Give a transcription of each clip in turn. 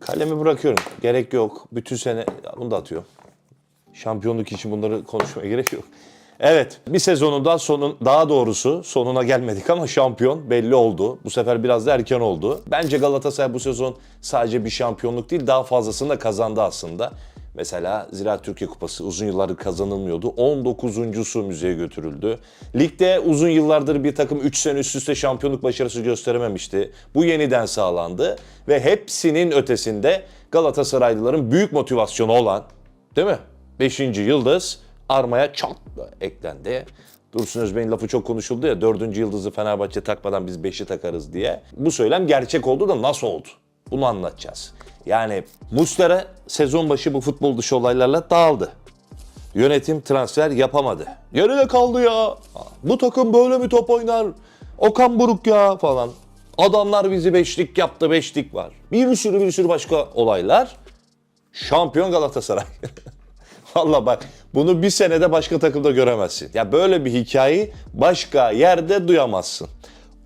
Kalemi bırakıyorum. Gerek yok. Bütün sene bunu da atıyorum. Şampiyonluk için bunları konuşmaya gerek yok. Evet, bir sezonun daha sonun daha doğrusu sonuna gelmedik ama şampiyon belli oldu. Bu sefer biraz da erken oldu. Bence Galatasaray bu sezon sadece bir şampiyonluk değil, daha fazlasını da kazandı aslında. Mesela Ziraat Türkiye Kupası uzun yıllardır kazanılmıyordu. 19.sü müzeye götürüldü. Ligde uzun yıllardır bir takım 3 sene üst üste şampiyonluk başarısı gösterememişti. Bu yeniden sağlandı ve hepsinin ötesinde Galatasaraylıların büyük motivasyonu olan, değil mi? 5. yıldız armaya çok eklendi. Dursun Özbey'in lafı çok konuşuldu ya dördüncü yıldızı Fenerbahçe takmadan biz beşi takarız diye. Bu söylem gerçek oldu da nasıl oldu? Bunu anlatacağız. Yani Muslera sezon başı bu futbol dışı olaylarla dağıldı. Yönetim transfer yapamadı. Geride kaldı ya. Bu takım böyle mi top oynar? Okan Buruk ya falan. Adamlar bizi beşlik yaptı, beşlik var. Bir sürü bir sürü başka olaylar. Şampiyon Galatasaray. Valla bak bunu bir senede başka takımda göremezsin. Ya böyle bir hikayeyi başka yerde duyamazsın.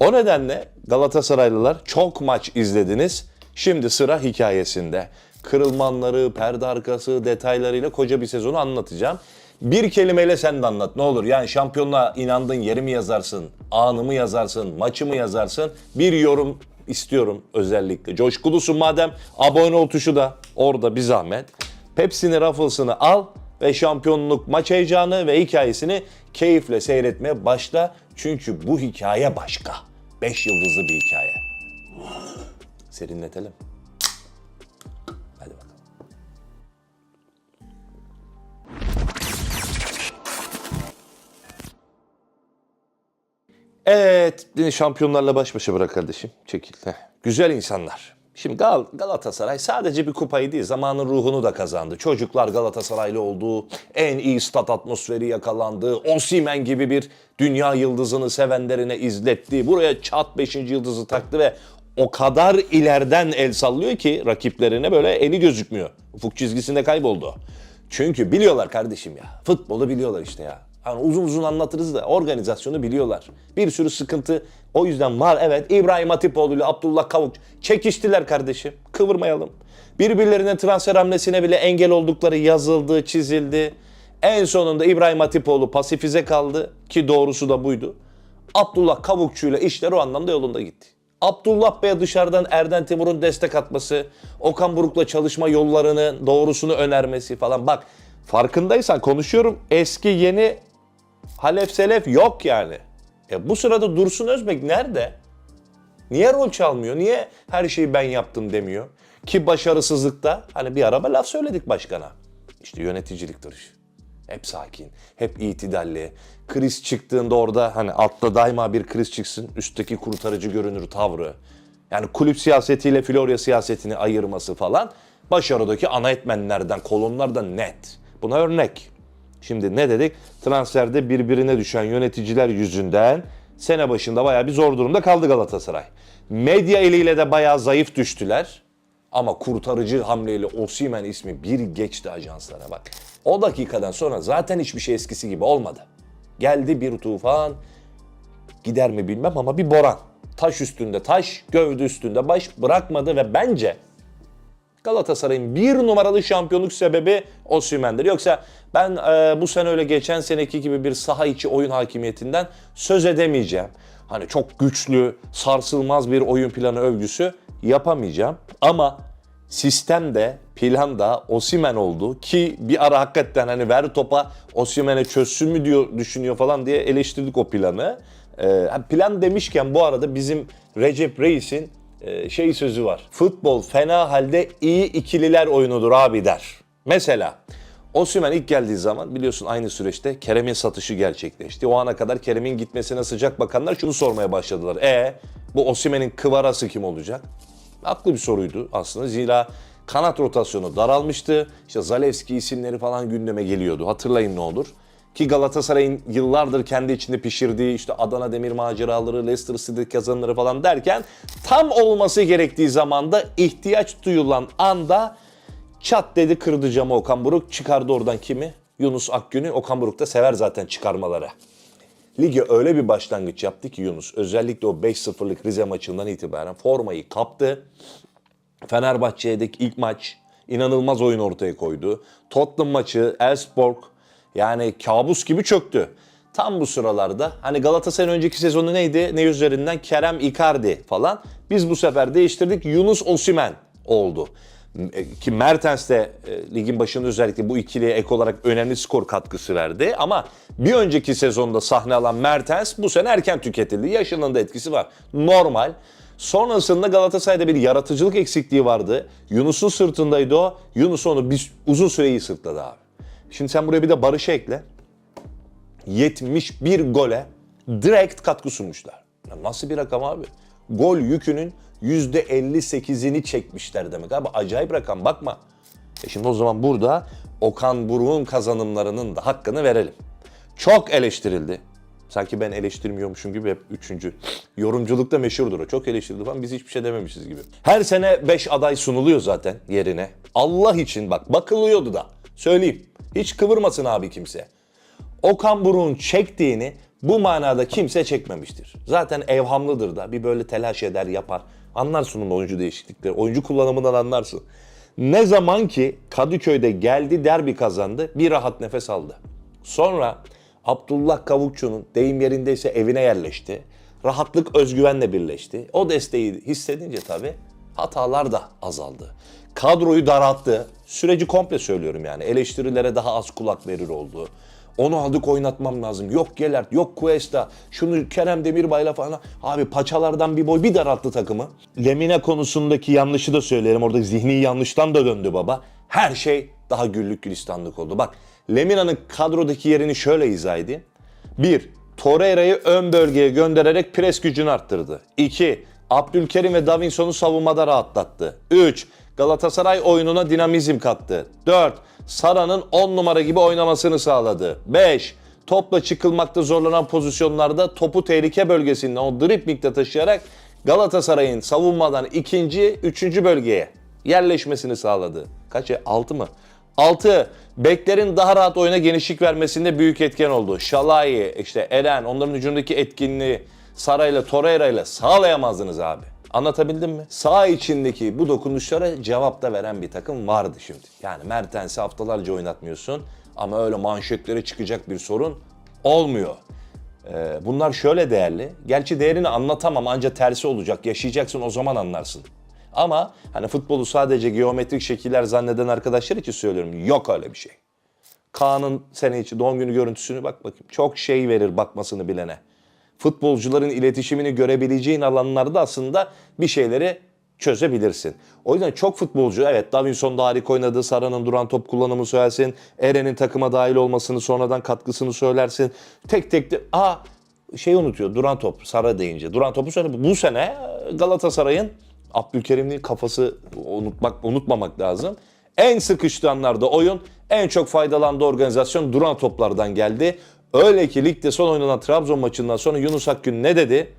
O nedenle Galatasaraylılar çok maç izlediniz. Şimdi sıra hikayesinde. Kırılmanları, perde arkası detaylarıyla koca bir sezonu anlatacağım. Bir kelimeyle sen de anlat ne olur. Yani şampiyonluğa inandın yeri mi yazarsın, anı mı yazarsın, maçı mı yazarsın? Bir yorum istiyorum özellikle. Coşkulusun madem abone ol tuşu da orada bir zahmet. Pepsi'ni Ruffles'ını al ve şampiyonluk maç heyecanı ve hikayesini keyifle seyretmeye başla. Çünkü bu hikaye başka. 5 yıldızlı bir hikaye. Serinletelim. Hadi bakalım. Evet, şampiyonlarla baş başa bırak kardeşim. Çekil. Heh. Güzel insanlar. Şimdi Gal Galatasaray sadece bir kupayı değil, zamanın ruhunu da kazandı. Çocuklar Galatasaraylı oldu, en iyi stat atmosferi yakalandı. Osimhen gibi bir dünya yıldızını sevenlerine izletti. Buraya çat 5. yıldızı taktı ve o kadar ileriden el sallıyor ki rakiplerine böyle eli gözükmüyor. Ufuk çizgisinde kayboldu. Çünkü biliyorlar kardeşim ya. Futbolu biliyorlar işte ya. Hani uzun uzun anlatırız da organizasyonu biliyorlar. Bir sürü sıkıntı o yüzden var. Evet İbrahim Hatipoğlu ile Abdullah Kavuk çekiştiler kardeşim. Kıvırmayalım. Birbirlerine transfer hamlesine bile engel oldukları yazıldı, çizildi. En sonunda İbrahim Hatipoğlu pasifize kaldı ki doğrusu da buydu. Abdullah Kavukçu ile işler o anlamda yolunda gitti. Abdullah Bey'e dışarıdan Erden Timur'un destek atması, Okan Buruk'la çalışma yollarını, doğrusunu önermesi falan. Bak farkındaysan konuşuyorum eski yeni Halef Selef yok yani. E bu sırada Dursun Özbek nerede? Niye rol çalmıyor? Niye her şeyi ben yaptım demiyor? Ki başarısızlıkta hani bir araba laf söyledik başkana. İşte yöneticilik işi. Hep sakin, hep itidalli. Kriz çıktığında orada hani altta daima bir kriz çıksın, üstteki kurtarıcı görünür tavrı. Yani kulüp siyasetiyle Florya siyasetini ayırması falan başarıdaki ana etmenlerden, kolonlardan net. Buna örnek. Şimdi ne dedik? Transferde birbirine düşen yöneticiler yüzünden sene başında bayağı bir zor durumda kaldı Galatasaray. Medya eliyle de bayağı zayıf düştüler. Ama kurtarıcı hamleyle Osimhen ismi bir geçti ajanslara bak. O dakikadan sonra zaten hiçbir şey eskisi gibi olmadı. Geldi bir tufan, gider mi bilmem ama bir boran. Taş üstünde taş, gövde üstünde baş bırakmadı ve bence Galatasaray'ın bir numaralı şampiyonluk sebebi Osimhen'dir. Yoksa ben e, bu sene öyle geçen seneki gibi bir saha içi oyun hakimiyetinden söz edemeyeceğim. Hani çok güçlü, sarsılmaz bir oyun planı övgüsü yapamayacağım. Ama sistemde, planda Osimen oldu ki bir ara hakikaten hani ver topa Osimen'e çözsün mü diyor düşünüyor falan diye eleştirdik o planı. Ee, plan demişken bu arada bizim Recep Reis'in e, şey sözü var. Futbol fena halde iyi ikililer oyunudur abi der. Mesela Osimhen ilk geldiği zaman biliyorsun aynı süreçte Kerem'in satışı gerçekleşti. O ana kadar Kerem'in gitmesine sıcak bakanlar şunu sormaya başladılar. E bu Osimhen'in kıvarası kim olacak? Haklı bir soruydu aslında. Zira kanat rotasyonu daralmıştı. İşte Zalewski isimleri falan gündeme geliyordu. Hatırlayın ne olur. Ki Galatasaray'ın yıllardır kendi içinde pişirdiği işte Adana Demir maceraları, Leicester City kazanları falan derken tam olması gerektiği zamanda ihtiyaç duyulan anda çat dedi kırdı camı Okan Buruk. Çıkardı oradan kimi? Yunus Akgün'ü. Okan Buruk da sever zaten çıkarmaları. Lige öyle bir başlangıç yaptı ki Yunus özellikle o 5-0'lık Rize maçından itibaren formayı kaptı. Fenerbahçe'deki ilk maç inanılmaz oyun ortaya koydu. Tottenham maçı, Elfsborg yani kabus gibi çöktü. Tam bu sıralarda hani Galatasaray'ın önceki sezonu neydi? Ne üzerinden? Kerem Icardi falan. Biz bu sefer değiştirdik. Yunus Osimen oldu. E, Ki Mertens de e, ligin başında özellikle bu ikiliye ek olarak önemli skor katkısı verdi. Ama bir önceki sezonda sahne alan Mertens bu sene erken tüketildi. Yaşının da etkisi var. Normal. Sonrasında Galatasaray'da bir yaratıcılık eksikliği vardı. Yunus'un sırtındaydı o. Yunus onu bir, uzun süre iyi sırtladı abi. Şimdi sen buraya bir de Barış'ı ekle. 71 gole direkt katkı sunmuşlar. Ya nasıl bir rakam abi? Gol yükünün %58'ini çekmişler demek abi. Acayip rakam bakma. E şimdi o zaman burada Okan Buruk'un kazanımlarının da hakkını verelim. Çok eleştirildi. Sanki ben eleştirmiyormuşum gibi hep üçüncü. Yorumculukta meşhurdur o. Çok eleştirildi falan biz hiçbir şey dememişiz gibi. Her sene 5 aday sunuluyor zaten yerine. Allah için bak bakılıyordu da. Söyleyeyim. Hiç kıvırmasın abi kimse. Okan Buruk'un çektiğini bu manada kimse çekmemiştir. Zaten evhamlıdır da bir böyle telaş eder yapar. Anlarsın onun oyuncu değişiklikleri. Oyuncu kullanımından anlarsın. Ne zaman ki Kadıköy'de geldi derbi kazandı bir rahat nefes aldı. Sonra Abdullah Kavukçu'nun deyim yerindeyse evine yerleşti. Rahatlık özgüvenle birleşti. O desteği hissedince tabii hatalar da azaldı. Kadroyu daralttı. Süreci komple söylüyorum yani. Eleştirilere daha az kulak verir oldu. Onu aldık oynatmam lazım. Yok Gelert, yok Cuesta, şunu Kerem Demirbay'la falan. Abi paçalardan bir boy bir daralttı takımı. Lemine konusundaki yanlışı da söylerim. Orada zihni yanlıştan da döndü baba. Her şey daha güllük gülistanlık oldu. Bak Lemina'nın kadrodaki yerini şöyle izah edeyim. 1. Torreira'yı ön bölgeye göndererek pres gücünü arttırdı. 2. Abdülkerim ve Davinson'u savunmada rahatlattı. 3. Galatasaray oyununa dinamizm kattı. 4. Sara'nın 10 numara gibi oynamasını sağladı. 5. Topla çıkılmakta zorlanan pozisyonlarda topu tehlike bölgesinden o driplikte taşıyarak Galatasaray'ın savunmadan ikinci, üçüncü bölgeye yerleşmesini sağladı. Kaç? 6 mı? 6. Beklerin daha rahat oyuna genişlik vermesinde büyük etken oldu. Şalai, işte Eren, onların hücumdaki etkinliği Sarayla, Torreira'yla sağlayamazdınız abi. Anlatabildim mi? Sağ içindeki bu dokunuşlara cevap da veren bir takım vardı şimdi. Yani Mertens'i haftalarca oynatmıyorsun ama öyle manşetlere çıkacak bir sorun olmuyor. Ee, bunlar şöyle değerli. Gerçi değerini anlatamam ancak tersi olacak. Yaşayacaksın o zaman anlarsın. Ama hani futbolu sadece geometrik şekiller zanneden arkadaşlar için söylüyorum. Yok öyle bir şey. Kaan'ın sene içi doğum günü görüntüsünü bak bakayım. Çok şey verir bakmasını bilene. Futbolcuların iletişimini görebileceğin alanlarda aslında bir şeyleri çözebilirsin. O yüzden çok futbolcu evet Davinson da harika oynadı. Sara'nın duran top kullanımı söylersin. Eren'in takıma dahil olmasını sonradan katkısını söylersin. Tek tek de aa şey unutuyor duran top Sara deyince. Duran topu söyle. Bu sene Galatasaray'ın Abdülkerim'in kafası unutmak unutmamak lazım. En sıkıştığı anlarda oyun, en çok faydalandığı organizasyon duran toplardan geldi. Öyle ki ligde son oynanan Trabzon maçından sonra Yunus Akgün ne dedi?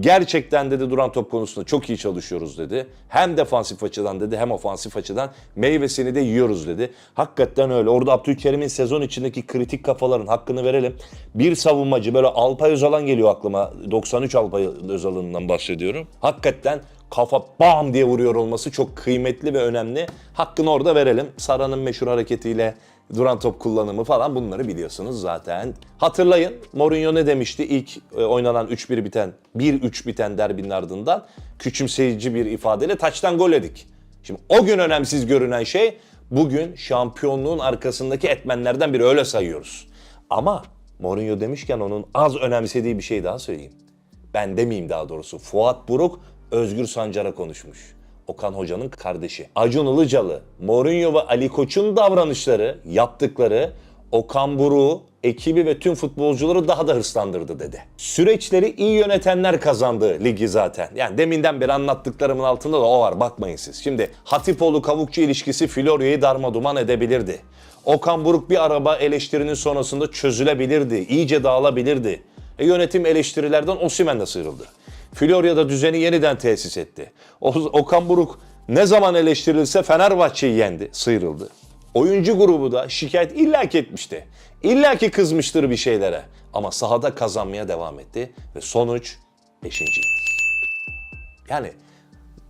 Gerçekten dedi duran top konusunda çok iyi çalışıyoruz dedi. Hem defansif açıdan dedi hem ofansif açıdan meyvesini de yiyoruz dedi. Hakikaten öyle. Orada Abdülkerim'in sezon içindeki kritik kafaların hakkını verelim. Bir savunmacı böyle Alpay Özalan geliyor aklıma. 93 Alpay Özalan'dan bahsediyorum. Hakikaten kafa bam diye vuruyor olması çok kıymetli ve önemli. Hakkını orada verelim. Sara'nın meşhur hareketiyle duran top kullanımı falan bunları biliyorsunuz zaten. Hatırlayın Mourinho ne demişti ilk e, oynanan 3-1 biten, 1-3 biten derbinin ardından küçümseyici bir ifadeyle taçtan gol yedik. Şimdi o gün önemsiz görünen şey bugün şampiyonluğun arkasındaki etmenlerden biri öyle sayıyoruz. Ama Mourinho demişken onun az önemsediği bir şey daha söyleyeyim. Ben demeyeyim daha doğrusu. Fuat Buruk Özgür Sancar'a konuşmuş. Okan Hoca'nın kardeşi. Acun Ilıcalı, Mourinho ve Ali Koç'un davranışları, yaptıkları Okan Buruk'u, ekibi ve tüm futbolcuları daha da hırslandırdı dedi. Süreçleri iyi yönetenler kazandı ligi zaten. Yani deminden beri anlattıklarımın altında da o var bakmayın siz. Şimdi Hatipoğlu Kavukçu ilişkisi Florya'yı darmaduman edebilirdi. Okan Buruk bir araba eleştirinin sonrasında çözülebilirdi, iyice dağılabilirdi. E, yönetim eleştirilerden Osimhen de sıyrıldı. Florya'da düzeni yeniden tesis etti. Okan Buruk ne zaman eleştirilse Fenerbahçe'yi yendi, sıyrıldı. Oyuncu grubu da şikayet illaki etmişti. İllaki kızmıştır bir şeylere. Ama sahada kazanmaya devam etti ve sonuç 5. yıldız. Yani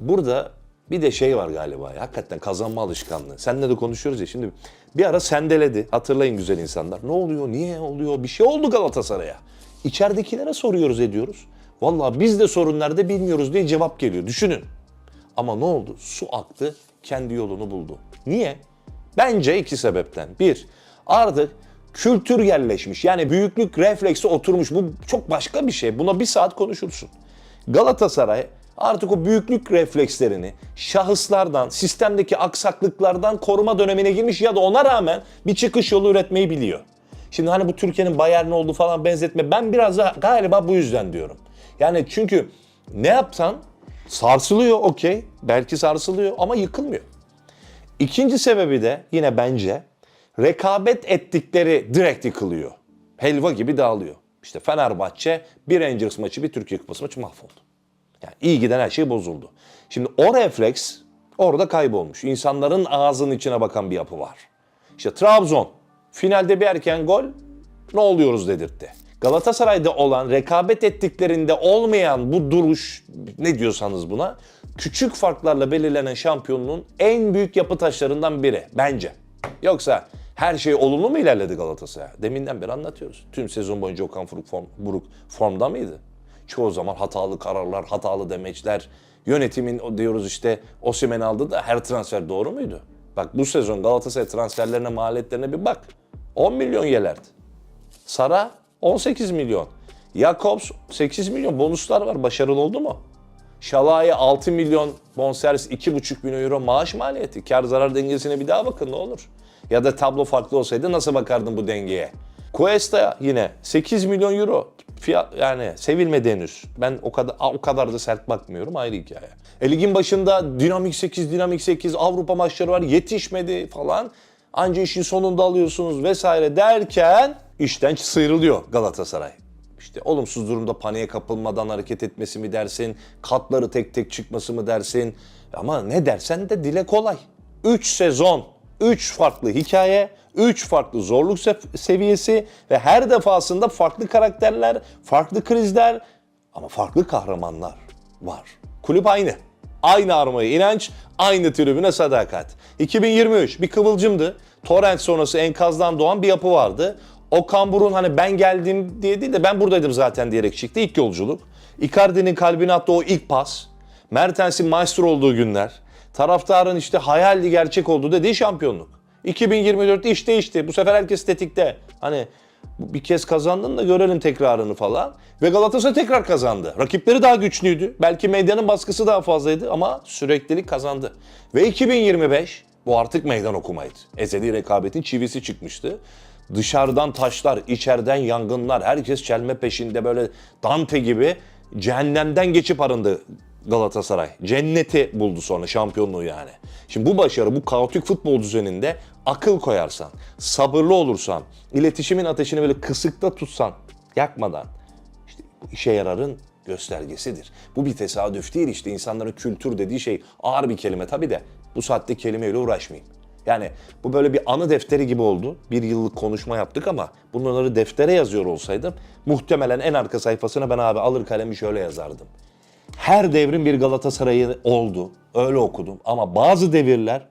burada Bir de şey var galiba ya, hakikaten kazanma alışkanlığı. Seninle de konuşuyoruz ya şimdi. Bir ara sendeledi. Hatırlayın güzel insanlar. Ne oluyor? Niye oluyor? Bir şey oldu Galatasaray'a. İçeridekilere soruyoruz ediyoruz. Vallahi biz de sorun nerede bilmiyoruz diye cevap geliyor. Düşünün. Ama ne oldu? Su aktı, kendi yolunu buldu. Niye? Bence iki sebepten. Bir, artık kültür yerleşmiş. Yani büyüklük refleksi oturmuş. Bu çok başka bir şey. Buna bir saat konuşursun. Galatasaray artık o büyüklük reflekslerini şahıslardan, sistemdeki aksaklıklardan koruma dönemine girmiş ya da ona rağmen bir çıkış yolu üretmeyi biliyor. Şimdi hani bu Türkiye'nin Bayern oldu falan benzetme. Ben biraz da galiba bu yüzden diyorum. Yani çünkü ne yapsan sarsılıyor okey. Belki sarsılıyor ama yıkılmıyor. İkinci sebebi de yine bence rekabet ettikleri direkt yıkılıyor. Helva gibi dağılıyor. İşte Fenerbahçe bir Rangers maçı bir Türkiye Kupası maçı mahvoldu. Yani iyi giden her şey bozuldu. Şimdi o refleks orada kaybolmuş. İnsanların ağzının içine bakan bir yapı var. İşte Trabzon finalde bir erken gol ne oluyoruz dedirtti. Galatasaray'da olan rekabet ettiklerinde olmayan bu duruş ne diyorsanız buna küçük farklarla belirlenen şampiyonluğun en büyük yapı taşlarından biri bence. Yoksa her şey olumlu mu ilerledi Galatasaray? Deminden beri anlatıyoruz. Tüm sezon boyunca Okan Buruk, form, Buruk formda mıydı? Çoğu zaman hatalı kararlar, hatalı demeçler. Yönetimin diyoruz işte Osimhen aldı da her transfer doğru muydu? Bak bu sezon Galatasaray transferlerine, maliyetlerine bir bak. 10 milyon yelerdi. Sara 18 milyon. Jakobs 8 milyon bonuslar var. Başarılı oldu mu? Şalaya 6 milyon bonservis 2,5 milyon euro maaş maliyeti. Kar zarar dengesine bir daha bakın ne olur. Ya da tablo farklı olsaydı nasıl bakardın bu dengeye? Cuesta yine 8 milyon euro. Fiyat yani sevilmedi henüz. Ben o kadar o kadar da sert bakmıyorum ayrı hikaye. E ligin başında dinamik 8 dinamik 8 Avrupa maçları var yetişmedi falan. Anca işin sonunda alıyorsunuz vesaire derken işten sıyrılıyor Galatasaray. İşte olumsuz durumda paniğe kapılmadan hareket etmesi mi dersin, katları tek tek çıkması mı dersin? Ama ne dersen de dile kolay. 3 sezon, 3 farklı hikaye, 3 farklı zorluk seviyesi ve her defasında farklı karakterler, farklı krizler ama farklı kahramanlar var. Kulüp aynı. Aynı armaya inanç, aynı tribüne sadakat. 2023 bir kıvılcımdı. Torrent sonrası enkazdan doğan bir yapı vardı. Okan Buruk'un hani ben geldim diye değil de ben buradaydım zaten diyerek çıktı ilk yolculuk. Icardi'nin kalbine attığı o ilk pas. Mertens'in maestro olduğu günler. Taraftarın işte hayalli gerçek olduğu dediği şampiyonluk. 2024'te iş değişti. Bu sefer herkes tetikte. Hani bir kez kazandın da görelim tekrarını falan. Ve Galatasaray tekrar kazandı. Rakipleri daha güçlüydü. Belki medyanın baskısı daha fazlaydı ama süreklilik kazandı. Ve 2025 bu artık meydan okumaydı. Ezeli rekabetin çivisi çıkmıştı. Dışarıdan taşlar, içeriden yangınlar, herkes çelme peşinde böyle Dante gibi cehennemden geçip arındı Galatasaray. Cenneti buldu sonra şampiyonluğu yani. Şimdi bu başarı, bu kaotik futbol düzeninde akıl koyarsan, sabırlı olursan, iletişimin ateşini böyle kısıkta tutsan, yakmadan, işte işe yararın göstergesidir. Bu bir tesadüf değil işte insanların kültür dediği şey ağır bir kelime tabii de bu saatte kelimeyle uğraşmayayım. Yani bu böyle bir anı defteri gibi oldu. Bir yıllık konuşma yaptık ama bunları deftere yazıyor olsaydım muhtemelen en arka sayfasına ben abi alır kalemi şöyle yazardım. Her devrin bir Galatasaray'ı oldu. Öyle okudum ama bazı devirler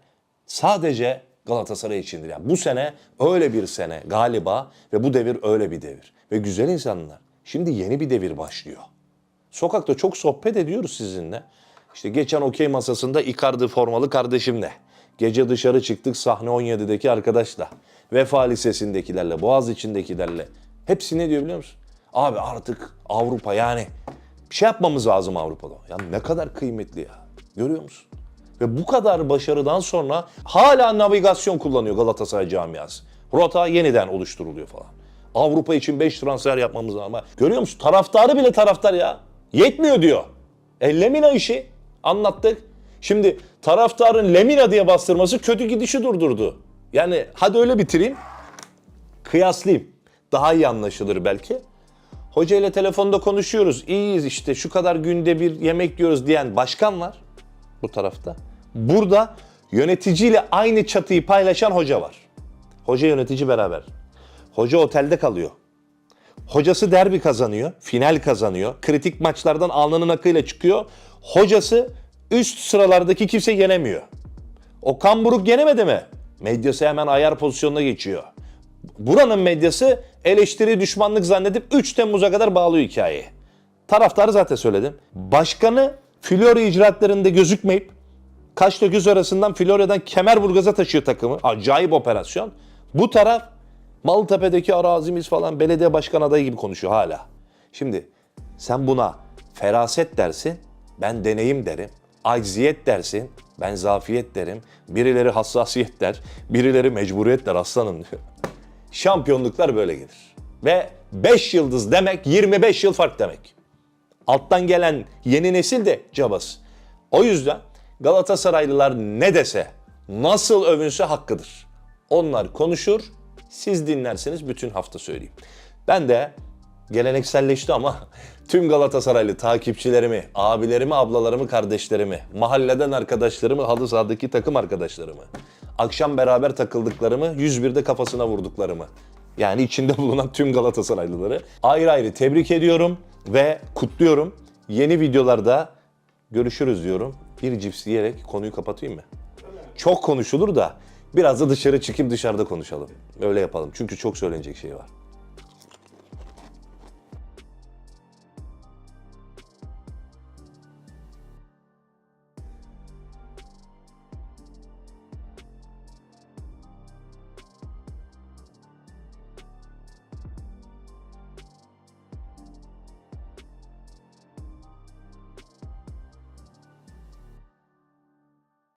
sadece Galatasaray içindir. Yani bu sene öyle bir sene galiba ve bu devir öyle bir devir. Ve güzel insanlar şimdi yeni bir devir başlıyor. Sokakta çok sohbet ediyoruz sizinle. İşte geçen okey masasında Icardi formalı kardeşimle. Gece dışarı çıktık sahne 17'deki arkadaşla. Vefa Lisesi'ndekilerle, Boğaziçi'ndekilerle. Hepsi ne diyor biliyor musun? Abi artık Avrupa yani bir şey yapmamız lazım Avrupa'da. Ya ne kadar kıymetli ya. Görüyor musun? Ve bu kadar başarıdan sonra hala navigasyon kullanıyor Galatasaray camiası. Rota yeniden oluşturuluyor falan. Avrupa için 5 transfer yapmamız lazım. Görüyor musun? Taraftarı bile taraftar ya. Yetmiyor diyor. E Lemina işi anlattık. Şimdi taraftarın Lemina diye bastırması kötü gidişi durdurdu. Yani hadi öyle bitireyim. Kıyaslayayım. Daha iyi anlaşılır belki. Hoca ile telefonda konuşuyoruz. İyiyiz işte şu kadar günde bir yemek yiyoruz diyen başkan var bu tarafta. Burada yöneticiyle aynı çatıyı paylaşan hoca var. Hoca yönetici beraber. Hoca otelde kalıyor. Hocası derbi kazanıyor, final kazanıyor. Kritik maçlardan alnının akıyla çıkıyor. Hocası üst sıralardaki kimse yenemiyor. O Kamburuk yenemedi mi? Medyası hemen ayar pozisyonuna geçiyor. Buranın medyası eleştiri düşmanlık zannedip 3 Temmuz'a kadar bağlıyor hikayeyi. Taraftarı zaten söyledim. Başkanı Florya icraatlarında gözükmeyip Kaşla göz arasından Florya'dan Kemerburgaz'a taşıyor takımı. Acayip operasyon. Bu taraf Maltepe'deki arazimiz falan belediye başkan adayı gibi konuşuyor hala. Şimdi sen buna feraset dersin, ben deneyim derim. Acziyet dersin, ben zafiyet derim. Birileri hassasiyet der, birileri mecburiyet der aslanım diyor. Şampiyonluklar böyle gelir. Ve 5 yıldız demek 25 yıl fark demek. Alttan gelen yeni nesil de cabası. O yüzden Galatasaraylılar ne dese, nasıl övünse hakkıdır. Onlar konuşur, siz dinlerseniz bütün hafta söyleyeyim. Ben de gelenekselleşti ama tüm Galatasaraylı takipçilerimi, abilerimi, ablalarımı, kardeşlerimi, mahalleden arkadaşlarımı, halı sahadaki takım arkadaşlarımı, akşam beraber takıldıklarımı, 101'de kafasına vurduklarımı, yani içinde bulunan tüm Galatasaraylıları ayrı ayrı tebrik ediyorum ve kutluyorum. Yeni videolarda görüşürüz diyorum. Bir cips yiyerek konuyu kapatayım mı? Çok konuşulur da biraz da dışarı çıkıp dışarıda konuşalım. Öyle yapalım. Çünkü çok söylenecek şey var.